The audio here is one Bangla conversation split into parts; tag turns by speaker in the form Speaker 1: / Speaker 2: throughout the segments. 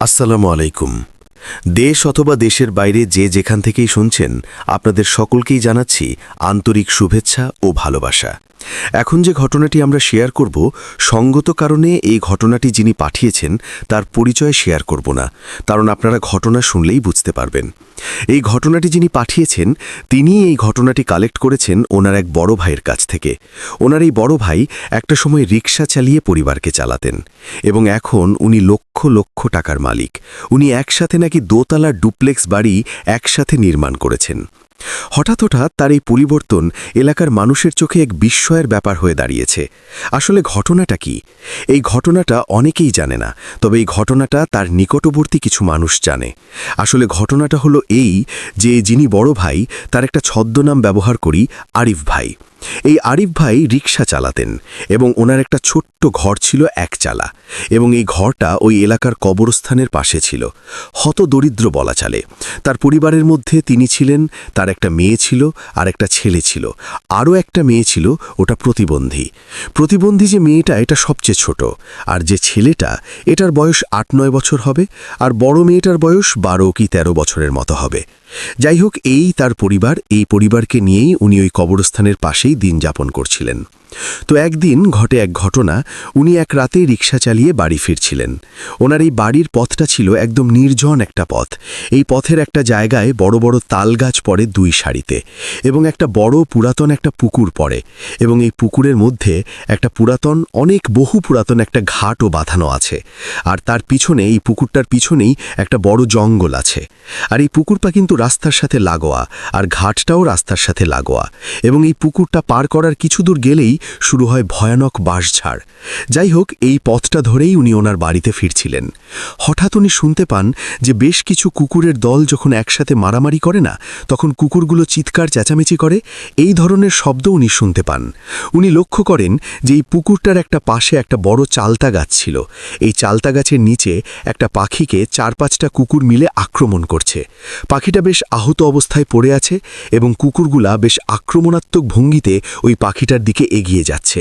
Speaker 1: আসসালামু আলাইকুম। দেশ অথবা দেশের বাইরে যে যেখান থেকেই শুনছেন, আপনাদের সকলকেই জানাচ্ছি আন্তরিক শুভেচ্ছা ও ভালোবাসা। এখন যে ঘটনাটি আমরা শেয়ার করব, সঙ্গত কারণে এই ঘটনাটি যিনি পাঠিয়েছেন, তার পরিচয় শেয়ার করব না, কারণ আপনারা ঘটনা শুনলেই বুঝতে পারবেন। এই ঘটনাটি যিনি পাঠিয়েছেন তিনি এই ঘটনাটি কালেক্ট করেছেন ওনার এক বড় ভাইয়ের কাছ থেকে। ওনার এই বড় ভাই একটা সময় রিক্সা চালিয়ে পরিবারকে চালাতেন এবং এখন উনি লক্ষ লক্ষ টাকার মালিক। উনি একসাথে নাকি দোতলা ডুপ্লেক্স বাড়ি একসাথে নির্মাণ করেছেন। হঠাৎ হঠাৎ তার এই পরিবর্তন এলাকার মানুষের চোখে এক বিস্ময়ের ব্যাপার হয়ে দাঁড়িয়েছে। আসলে ঘটনাটা কি? এই ঘটনাটা অনেকেই জানে না, তবে এই ঘটনাটা তার নিকটবর্তী কিছু মানুষ জানে। আসলে ঘটনাটা হলো এই যে, যিনি বড় ভাই, তার একটা ছদ্মনাম ব্যবহার করি, আরিফ ভাই। এই আরিফ ভাই রিক্সা চালাতেন এবং ওনার একটা ছোট্ট ঘর ছিল এক চালা এবং এই ঘরটা ওই এলাকার কবরস্থানের পাশে ছিল। হত দরিদ্র বলা চলে। তার পরিবারের মধ্যে তিনি ছিলেন, তার একটা মেয়ে ছিল আর একটা ছেলে ছিল। আরও একটা মেয়ে ছিল, ওটা প্রতিবন্ধী। প্রতিবন্ধী যে মেয়েটা, এটা সবচেয়ে ছোট। আর যে ছেলেটা, এটার বয়স আট নয় বছর হবে আর বড় মেয়েটার বয়স বারো কি ১৩ বছরের মতো হবে। যাই হোক এই তার পরিবার, এই পরিবারকে নিয়েই উনি ওই কবরস্থানের পাশেই দিন যাপন করছিলেন। তো একদিন ঘটে এক ঘটনা, উনি এক রাতে রিক্সা চালিয়ে বাড়ি ফিরছিলেন। ওনার এই বাড়ির পথটা ছিল একদম নির্জন একটা পথ। এই পথের একটা জায়গায় বড় বড় তাল গাছ পড়ে দুই সারিতে এবং একটা বড় পুরাতন একটা পুকুর পড়ে এবং এই পুকুরের মধ্যে একটা পুরাতন, অনেক বহু পুরাতন একটা ঘাটও বাঁধানো আছে। আর তার পিছনে এই পুকুরটার পিছনেই একটা বড় জঙ্গল আছে। আর এই পুকুরটা কিন্তু রাস্তার সাথে লাগোয়া, আর ঘাটটাও রাস্তার সাথে লাগোয়া। এবং এই পুকুরটা পার করার কিছু দূর গেলেই শুরু হয় ভয়ানক বাঁশঝাড়। যাই হোক, এই পথটা ধরেই উনি ওনার বাড়িতে ফিরছিলেন। হঠাৎ উনি শুনতে পান যে বেশ কিছু কুকুরের দল যখন একসাথে মারামারি করে না, তখন কুকুরগুলো চিৎকার, চেঁচামেচি করে, এই ধরনের শব্দ উনি শুনতে পান। উনি লক্ষ্য করেন যে এই পুকুরটার একটা পাশে একটা বড় চালতা গাছ ছিল। এই চালতা গাছের নিচে একটা পাখিকে চার পাঁচটা কুকুর মিলে আক্রমণ করছে পাখিটা বেশ আহত অবস্থায় পড়ে আছে এবং কুকুরগুলা বেশ আক্রমণাত্মক ভঙ্গিতে ওই পাখিটার দিকে এগিয়ে যাচ্ছে।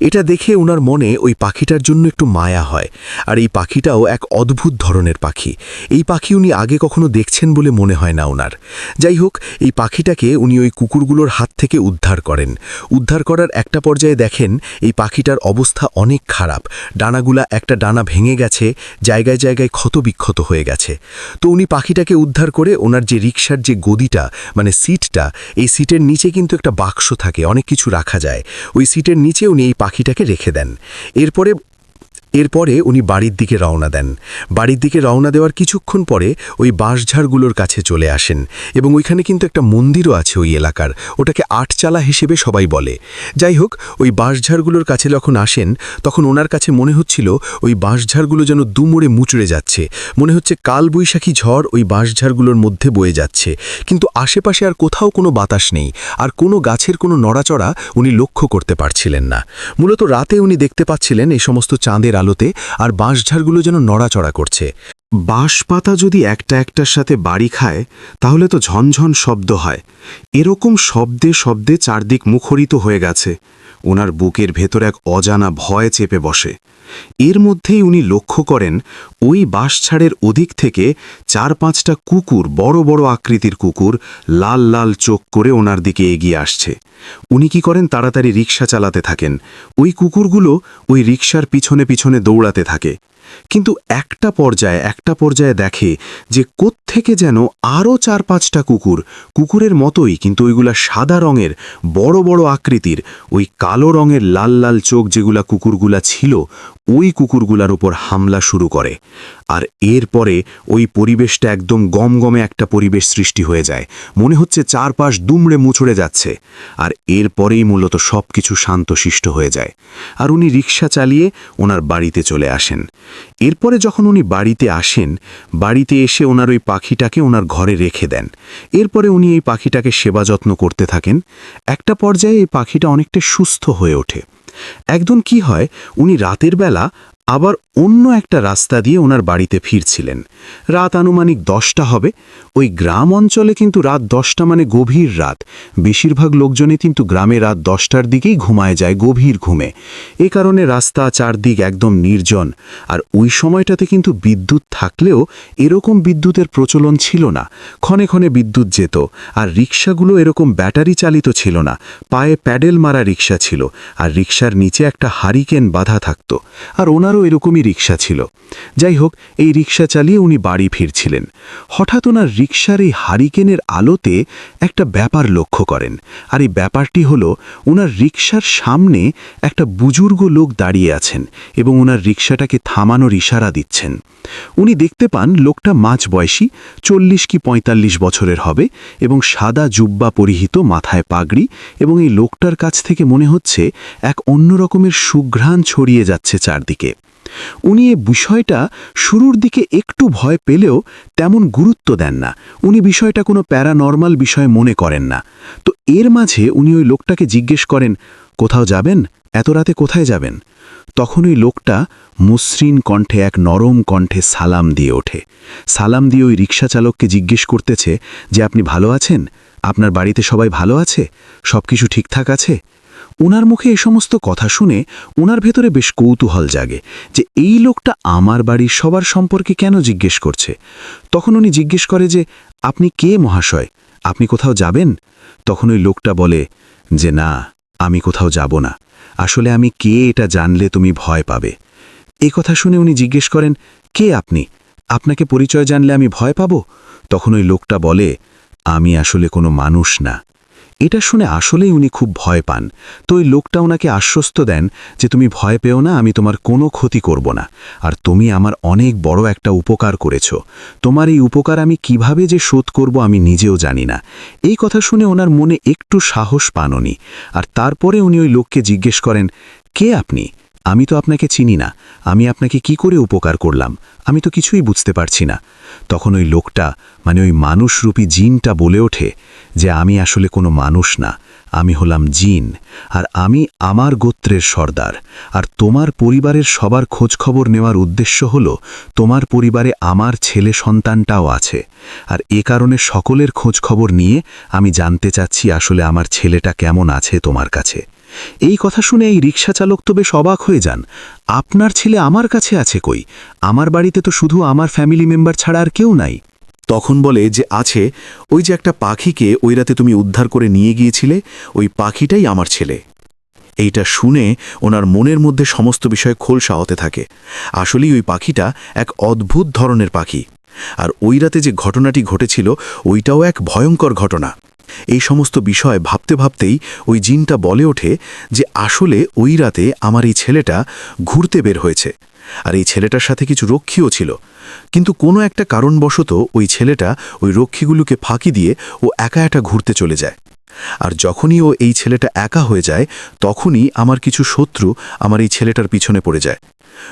Speaker 1: এটা দেখে ওনার মনে ওই পাখিটার জন্য একটু মায়া হয়। আর এই পাখিটাও এক অদ্ভুত ধরনের পাখি। এই পাখি উনি আগে কখনো দেখছেন বলে মনে হয় না ওনার যাই হোক, এই পাখিটাকে উনি ওই কুকুরগুলোর হাত থেকে উদ্ধার করেন। উদ্ধার করার একটা পর্যায়ে দেখেন এই পাখিটার অবস্থা অনেক খারাপ। ডানাগুলা একটা ডানা ভেঙে গেছে, জায়গায় জায়গায় ক্ষতবিক্ষত হয়ে গেছে। তো উনি পাখিটাকে উদ্ধার করে ওনার যে রিক্সার যে গদিটা মানে সিটটা, এই সিটের নিচে কিন্তু একটা বাক্স থাকে, অনেক কিছু রাখা যায়। ওই সিটের নিচে উনি এই পাখিটাকে রেখে দেন। এরপরে এরপরে উনি বাড়ির দিকে রওনা দেন। বাড়ির দিকে রওনা দেওয়ার কিছুক্ষণ পরে ওই বাঁশঝাড়গুলোর কাছে চলে আসেন এবং ওইখানে কিন্তু একটা মন্দিরও আছে ওই এলাকার, ওটাকে আটচালা হিসেবে সবাই বলে। যাই হোক, ওই বাঁশঝাড়গুলোর কাছে যখন আসেন, তখন ওনার কাছে মনে হচ্ছিল ওই বাঁশঝাড়গুলো যেন দুমড়ে মুচড়ে যাচ্ছে। মনে হচ্ছে কাল বৈশাখী ঝড় ওই বাঁশঝাড়গুলোর মধ্যে বয়ে যাচ্ছে। কিন্তু আশেপাশে আর কোথাও কোনো বাতাস নেই আর কোনো গাছের কোনো নড়াচড়া উনি লক্ষ্য করতে পারছিলেন না। মূলত রাতে উনি দেখতে পাচ্ছিলেন এই সমস্ত চাঁদের আলোতে আর বাঁশঝাড়গুলো যেন নড়াচড়া করছে।
Speaker 2: বাঁশ পাতা যদি একটা একটার সাথে বাড়ি খায়, তাহলে তো ঝনঝন শব্দ হয়। এরকম শব্দে শব্দে চারদিক মুখরিত হয়ে গেছে। ওনার বুকের ভেতর এক অজানা ভয় চেপে বসে। এর মধ্যেই উনি লক্ষ্য করেন, ওই বাঁশছাড়ের অধিক থেকে চার পাঁচটা কুকুর, বড় বড় আকৃতির কুকুর, লাল লাল চোখ করে ওনার দিকে এগিয়ে আসছে। উনি কি করেন, তাড়াতাড়ি রিক্সা চালাতে থাকেন। ওই কুকুরগুলো ওই রিক্সার পিছনে পিছনে দৌড়াতে থাকে। কিন্তু একটা পর্যায়ে একটা পর্যায়ে দেখে যে কোত্থেকে যেন আরও চার পাঁচটা কুকুর, কুকুরের মতোই কিন্তু ওইগুলা সাদা রঙের, বড় বড় আকৃতির, ওই কালো রঙের লাল লাল চোখ যেগুলা কুকুরগুলা ছিল, ওই কুকুরগুলার উপর হামলা শুরু করে। আর এরপরে ওই পরিবেশটা একদম গমগমে একটা পরিবেশ সৃষ্টি হয়ে যায়। মনে হচ্ছে চারপাশ দুমড়ে মুছড়ে যাচ্ছে। আর এরপরেই মূলত সব কিছু শান্তশিষ্ট হয়ে যায়। আর উনি রিক্সা চালিয়ে ওনার বাড়িতে চলে আসেন। এরপরে যখন উনি বাড়িতে আসেন, বাড়িতে এসে ওনার ওই পাখিটাকে ওনার ঘরে রেখে দেন। এরপরে উনি এই পাখিটাকে সেবা যত্ন করতে থাকেন। একটা পর্যায়ে এই পাখিটা অনেকটা সুস্থ হয়ে ওঠে। একদিন কি হয়, উনি রাতের বেলা আবার অন্য একটা রাস্তা দিয়ে ওনার বাড়িতে ফিরছিলেন। রাত আনুমানিক দশটা হবে। ওই গ্রাম অঞ্চলে কিন্তু রাত দশটা মানে গভীর রাত। বেশিরভাগ লোকজনে কিন্তু গ্রামে রাত দশটার দিকেই ঘুমায় যায় গভীর ঘুমে। এ কারণে রাস্তা চারদিক একদম নির্জন। আর ওই সময়টাতে কিন্তু বিদ্যুৎ থাকলেও এরকম বিদ্যুতের প্রচলন ছিল না। ক্ষণে ক্ষণে বিদ্যুৎ যেত, আর রিক্সাগুলো এরকম ব্যাটারি চালিত ছিল না। পায়ে প্যাডেল মারা রিক্সা ছিল, আর রিক্সার নিচে একটা হারিকেন বাধা থাকত। আর ওনারও এরকমই রিক্সা ছিল। যাই হোক এই রিক্সা চালিয়ে উনি বাড়ি ফিরছিলেন। হঠাৎ ওনার রিক্সার এই হারিকেনের আলোতে একটা ব্যাপার লক্ষ্য করেন। আর এই ব্যাপারটি হলো, ওনার রিক্সার সামনে একটা বুজুর্গ লোক দাঁড়িয়ে আছেন এবং ওনার রিক্সাটাকে থামানোর ইশারা দিচ্ছেন। উনি দেখতে পান লোকটা মাঝ বয়সী, চল্লিশ কি পঁয়তাল্লিশ বছরের হবে এবং সাদা জুব্বা পরিহিত, মাথায় পাগড়ি এবং এই লোকটার কাছ থেকে মনে হচ্ছে এক অন্য রকমের সুঘ্রাণ ছড়িয়ে যাচ্ছে চারদিকে। উনি এ বিষয়টা শুরুর দিকে একটু ভয় পেলেও তেমন গুরুত্ব দেন না। উনি বিষয়টা কোনো প্যারানর্মাল বিষয় মনে করেন না। তো এর মাঝে উনি ওই লোকটাকে জিজ্ঞেস করেন, কোথাও যাবেন? এত রাতে কোথায় যাবেন? তখন ওই লোকটা মসৃণ কণ্ঠে এক নরম কণ্ঠে সালাম দিয়ে ওঠে। সালাম দিয়ে ওই রিক্সা চালককে জিজ্ঞেস করতেছে যে, আপনি ভালো আছেন? আপনার বাড়িতে সবাই ভালো আছে? সব কিছু ঠিকঠাক আছে? ওনার মুখে এ সমস্ত কথা শুনে ওনার ভেতরে বেশ কৌতূহল জাগে যে এই লোকটা আমার বাড়ির সবার সম্পর্কে কেন জিজ্ঞেস করছে। তখন উনি জিজ্ঞেস করে যে, আপনি কে মহাশয়? আপনি কোথাও যাবেন? তখন ওই লোকটা বলে, যে না, আমি কোথাও যাব না। আসলে আমি কে এটা জানলে তুমি ভয় পাবে? এই কথা শুনে উনি জিজ্ঞেস করেন, কে আপনি? আপনাকে পরিচয় জানলে আমি ভয় পাব? তখন ওই লোকটা বলে, আমি আসলে কোনো মানুষ না। এটা শুনে আসলেই উনি খুব ভয় পান। তো ওই লোকটা ওনাকে আশ্বস্ত দেন যে তুমি ভয় পেও না, আমি তোমার কোনো ক্ষতি করব না। আর তুমি আমার অনেক বড় একটা উপকার করেছ। তোমার এই উপকার আমি কীভাবে যে শোধ করব আমি নিজেও জানি না। এই কথা শুনে ওনার মনে একটু সাহস পাননি। আর তারপরে উনি ওই লোককে জিজ্ঞেস করেন, কে আপনি? আমি তো আপনাকে চিনি না। আমি আপনাকে কি করে উপকার করলাম? আমি তো কিছুই বুঝতে পারছি না। তখন ওই লোকটা মানে ওই মানুষরূপী জিনটা বলে ওঠে যে, আমি আসলে কোনো মানুষ না। আমি হলাম জিন। আর আমি আমার গোত্রের সর্দার। আর তোমার পরিবারের সবার খোঁজ খবর নেওয়ার উদ্দেশ্য হলো, তোমার পরিবারে আমার ছেলে সন্তানটাও আছে। আর এ কারণে সকলের খোঁজ খবর নিয়ে আমি জানতে চাচ্ছি আসলে আমার ছেলেটা কেমন আছে তোমার কাছে। এই কথা শুনে এই রিক্সা চালক তো বেশ অবাক হয়ে যান। আপনার ছেলে আমার কাছে আছে কই? আমার বাড়িতে তো শুধু আমার ফ্যামিলি মেম্বার ছাড়া আর কেউ নাই।
Speaker 1: তখন বলে যে, আছে, ওই যে একটা পাখিকে ওই রাতে তুমি উদ্ধার করে নিয়ে গিয়েছিলে, ওই পাখিটাই আমার ছেলে। এইটা শুনে ওনার মনের মধ্যে সমস্ত বিষয় খোলসা হতে থাকে। আসলেই ওই পাখিটা এক অদ্ভুত ধরনের পাখি। আর ওই রাতে যে ঘটনাটি ঘটেছিল, ওইটাও এক ভয়ঙ্কর ঘটনা। এই সমস্ত বিষয় ভাবতে ভাবতেই ওই জিনটা বলে ওঠে যে আসলে ওই রাতে আমার এই ছেলেটা ঘুরতে বের হয়েছে। আর এই ছেলেটার সাথে কিছু রক্ষীও ছিল। কিন্তু কোনো একটা কারণবশত ওই ছেলেটা ওই রক্ষীগুলোকে ফাঁকি দিয়ে ও একা একা ঘুরতে চলে যায়। আর যখনই ও এই ছেলেটা একা হয়ে যায়, তখনই আমার কিছু শত্রু আমার এই ছেলেটার পিছনে পড়ে যায়।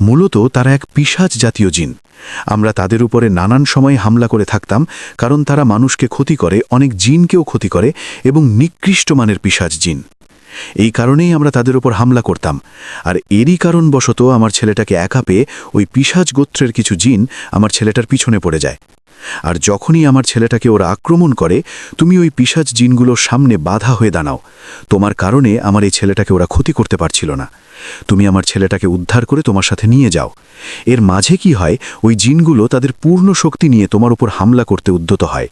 Speaker 1: মূলত তারা এক পিসাজ জাতীয় জিন। আমরা তাদের উপরে নানান সময় হামলা করে থাকতাম, কারণ তারা মানুষকে ক্ষতি করে, অনেক জিনকেও ক্ষতি করে এবং নিকৃষ্ট মানের পিসাজ জিন। এই কারণেই আমরা তাদের উপর হামলা করতাম। আর এরই কারণবশত আমার ছেলেটাকে একা পেয়ে ওই পিসাজ গোত্রের কিছু জিন আমার ছেলেটার পিছনে পড়ে যায়। আর যখনই আমার ছেলেটাকে ওরা আক্রমণ করে, তুমি ওই পিসাজ জিনগুলোর সামনে বাধা হয়ে দাঁড়াও। তোমার কারণে আমার এই ছেলেটাকে ওরা ক্ষতি করতে পারছিল না। তুমি আমার ছেলেটাকে উদ্ধার করে তোমার সাথে নিয়ে যাও। এর মাঝে কি হয়, ওই জিনগুলো তাদের পূর্ণ শক্তি নিয়ে তোমার উপর হামলা করতে উদ্যত হয়।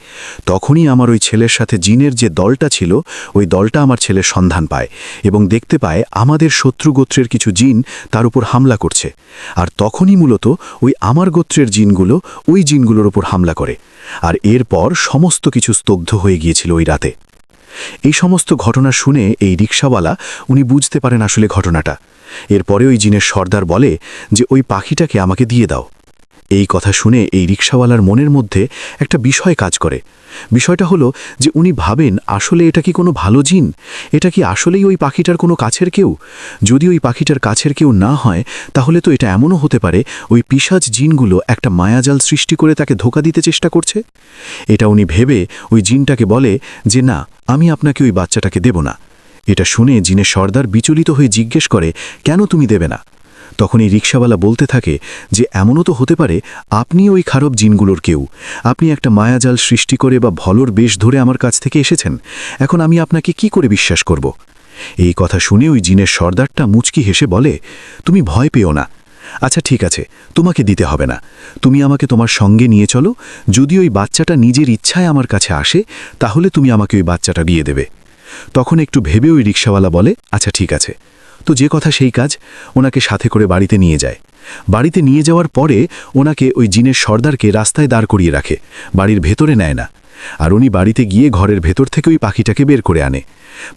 Speaker 1: তখনই আমার ওই ছেলের সাথে জিনের যে দলটা ছিল, ওই দলটা আমার ছেলের সন্ধান পায় এবং দেখতে পায় আমাদের শত্রু গোত্রের কিছু জিন তার উপর হামলা করছে। আর তখনই মূলত ওই আমার গোত্রের জিনগুলো ওই জিনগুলোর উপর হামলা করে। আর এরপর সমস্ত কিছু স্তব্ধ হয়ে গিয়েছিল ওই রাতে। এই সমস্ত ঘটনা শুনে এই রিক্সাওয়ালা উনি বুঝতে পারেন আসলে ঘটনাটা। এরপরে ওই জিনের সর্দার বলে যে, ওই পাখিটাকে আমাকে দিয়ে দাও। এই কথা শুনে এই রিক্সাওয়ালার মনের মধ্যে একটা বিষয় কাজ করে। বিষয়টা হলো যে, উনি ভাবেন, আসলে এটা কি কোনো ভালো জিন? এটা কি আসলেই ওই পাখিটার কোনো কাছের কেউ? যদি ওই পাখিটার কাছের কেউ না হয়, তাহলে তো এটা এমনও হতে পারে, ওই পিসাজ জিনগুলো একটা মায়াজাল সৃষ্টি করে তাকে ধোকা দিতে চেষ্টা করছে? এটা উনি ভেবে ওই জিনটাকে বলে যে, না, আমি আপনাকে ওই বাচ্চাটাকে দেব না। এটা শুনে জিনের সর্দার বিচলিত হয়ে জিজ্ঞেস করে, কেন তুমি দেবে না?
Speaker 3: তখন এই রিক্সাওয়ালা বলতে থাকে যে, এমনও তো হতে পারে আপনি ওই খারাপ জিনগুলোর কেউ। আপনি একটা মায়াজাল সৃষ্টি করে বা ভলর বেশ ধরে আমার কাছ থেকে এসেছেন। এখন আমি আপনাকে কি করে বিশ্বাস করব? এই কথা শুনে ওই জিনের সর্দারটা মুচকি হেসে বলে, তুমি ভয় পেও না। আচ্ছা ঠিক আছে, তোমাকে দিতে হবে না। তুমি আমাকে তোমার সঙ্গে নিয়ে চলো। যদি ওই বাচ্চাটা নিজের ইচ্ছায় আমার কাছে আসে, তাহলে তুমি আমাকে ওই বাচ্চাটা দিয়ে দেবে। তখন একটু ভেবে ওই রিক্সাওয়ালা বলে আচ্ছা ঠিক আছে। তো যে কথা সেই কাজ ওনাকে সাথে করে বাড়িতে নিয়ে যায়। বাড়িতে নিয়ে যাওয়ার পরে ওনাকে ওই জিনের সর্দারকে রাস্তায় দাঁড় করিয়ে রাখে, বাড়ির ভেতরে নেয় না। আর উনি বাড়িতে গিয়ে ঘরের ভেতর থেকে ওই পাখিটাকে বের করে আনে।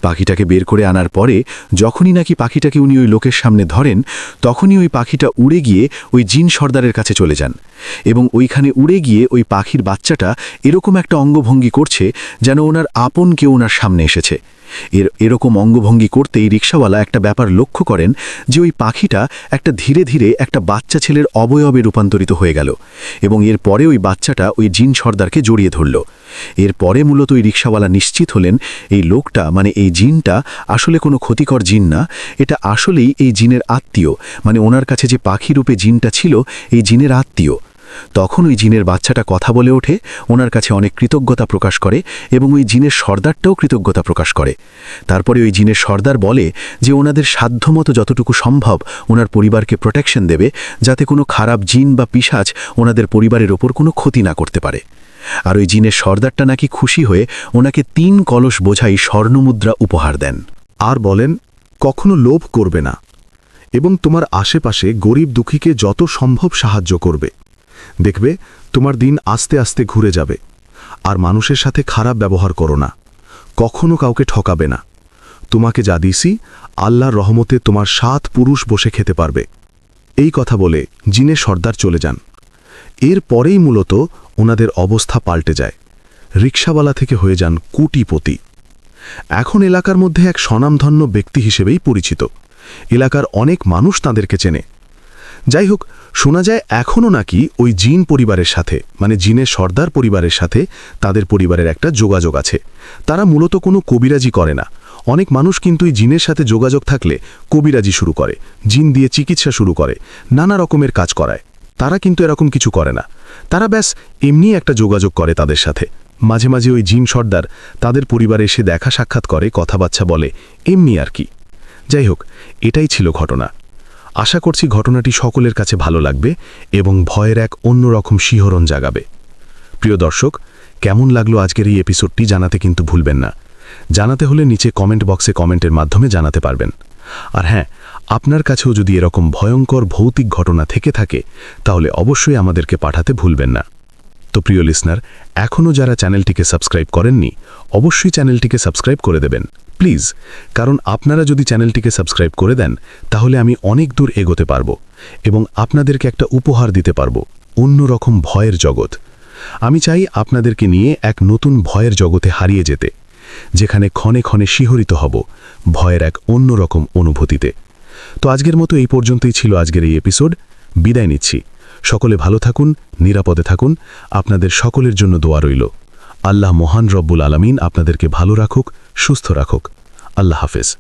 Speaker 3: পাখিটাকে বের করে আনার পরে যখনই নাকি পাখিটাকে উনি ওই লোকের সামনে ধরেন, তখনই ওই পাখিটা উড়ে গিয়ে ওই জিন সর্দারের কাছে চলে যান এবং ওইখানে উড়ে গিয়ে ওই পাখির বাচ্চাটা এরকম একটা অঙ্গভঙ্গি করছে যেন ওনার আপন কেউ ওনার সামনে এসেছে। এর, এরকম অঙ্গভঙ্গি করতেই রিক্সাওয়ালা একটা ব্যাপার লক্ষ্য করেন যে ওই পাখিটা একটা ধীরে ধীরে একটা বাচ্চা ছেলের অবয়বে রূপান্তরিত হয়ে গেল এবং এর পরে ওই বাচ্চাটা ওই জিন সর্দারকে জড়িয়ে ধরল। এর পরে মূলত ওই রিক্সাওয়ালা নিশ্চিত হলেন এই লোকটা মানে এই জিনটা আসলে কোনো ক্ষতিকর জিন না, এটা আসলেই এই জিনের আত্মীয় মানে ওনার কাছে যে পাখি রূপে জিনটা ছিল, এই জিনের আত্মীয়। তখন ওই জিনের বাচ্চাটা কথা বলে ওঠে, ওনার কাছে অনেক কৃতজ্ঞতা প্রকাশ করে এবং ওই জিনের সর্দারটাও কৃতজ্ঞতা প্রকাশ করে। তারপরে ওই জিনের সর্দার বলে যে ওনাদের সাধ্যমতো যতটুকু সম্ভব ওনার পরিবারকে প্রোটেকশন দেবে, যাতে কোনো খারাপ জিন বা পিসাচ ওনাদের পরিবারের ওপর কোনো ক্ষতি না করতে পারে। আর ওই জিনের সর্দারটা নাকি খুশি হয়ে ওনাকে তিন কলস বোঝাই স্বর্ণমুদ্রা উপহার দেন।
Speaker 4: আর বলেন, কখনো লোভ করবে না, এবং তোমার আশেপাশে গরিব দুঃখীকে যত সম্ভব সাহায্য করবে। দেখবে, তোমার দিন আস্তে আস্তে ঘুরে যাবে। আর মানুষের সাথে খারাপ ব্যবহার করো না। কখনো কাউকে ঠকাবে না। তোমাকে যা দিছি, আল্লাহর রহমতে তোমার সাত পুরুষ বসে খেতে পারবে। এই কথা বলে জিনে সর্দার চলে যান। এর পরেই মূলত ওনাদের অবস্থা পাল্টে যায়। রিক্সাওয়ালা থেকে হয়ে যান কুটিপতি। এখন এলাকার মধ্যে এক স্বনামধন্য ব্যক্তি হিসেবেই পরিচিত। এলাকার অনেক মানুষ তাঁদেরকে চেনে। যাই হোক শোনা যায় এখনও নাকি ওই জিন পরিবারের সাথে মানে জিনের সর্দার পরিবারের সাথে তাদের পরিবারের একটা যোগাযোগ আছে। তারা মূলত কোনো কবিরাজি করে না। অনেক মানুষ কিন্তু এই জিনের সাথে যোগাযোগ থাকলে কবিরাজি শুরু করে, জিন দিয়ে চিকিৎসা শুরু করে, নানা রকমের কাজ করায়। তারা কিন্তু এরকম কিছু করে না। তারা ব্যাস এমনি একটা যোগাযোগ করে তাদের সাথে। মাঝে মাঝে ওই জিন সর্দার তাদের পরিবারে এসে দেখা সাক্ষাৎ করে, কথাবার্তা বলে, এমনি আর কি। যাই হোক এটাই ছিল ঘটনা। আশা করছি ঘটনাটি সকলের কাছে ভালো লাগবে এবং ভয়ের এক অন্যরকম শিহরণ জাগাবে। প্রিয় দর্শক, কেমন লাগল আজকের এই এপিসোডটি জানাতে কিন্তু ভুলবেন না। জানাতে হলে নিচে কমেন্ট বক্সে কমেন্টের মাধ্যমে জানাতে পারবেন। আর হ্যাঁ আপনার কাছেও যদি এরকম ভয়ঙ্কর ভৌতিক ঘটনা থেকে থাকে, তাহলে অবশ্যই আমাদেরকে পাঠাতে ভুলবেন না। তো প্রিয় লিসনার এখনও যারা চ্যানেলটিকে সাবস্ক্রাইব করেননি, অবশ্যই চ্যানেলটিকে সাবস্ক্রাইব করে দেবেন। প্লিজ, কারণ আপনারা যদি চ্যানেলটিকে সাবস্ক্রাইব করে দেন, তাহলে আমি অনেক দূর এগোতে পারব এবং আপনাদেরকে একটা উপহার দিতে পারব, অন্যরকম ভয়ের জগৎ। আমি চাই আপনাদেরকে নিয়ে এক নতুন ভয়ের জগতে হারিয়ে যেতে, যেখানে ক্ষণে ক্ষণে শিহরিত হব ভয়ের এক অন্যরকম অনুভূতিতে। তো আজকের মতো এই পর্যন্তই ছিল আজকের এই এপিসোড। বিদায় নিচ্ছি। সকলে ভালো থাকুন, নিরাপদে থাকুন। আপনাদের সকলের জন্য দোয়া রইল। আল্লাহ মহান রব্বুল আলমিন আপনাদেরকে ভালো রাখুক সুস্থ রাখুক। আল্লাহ হাফেজ।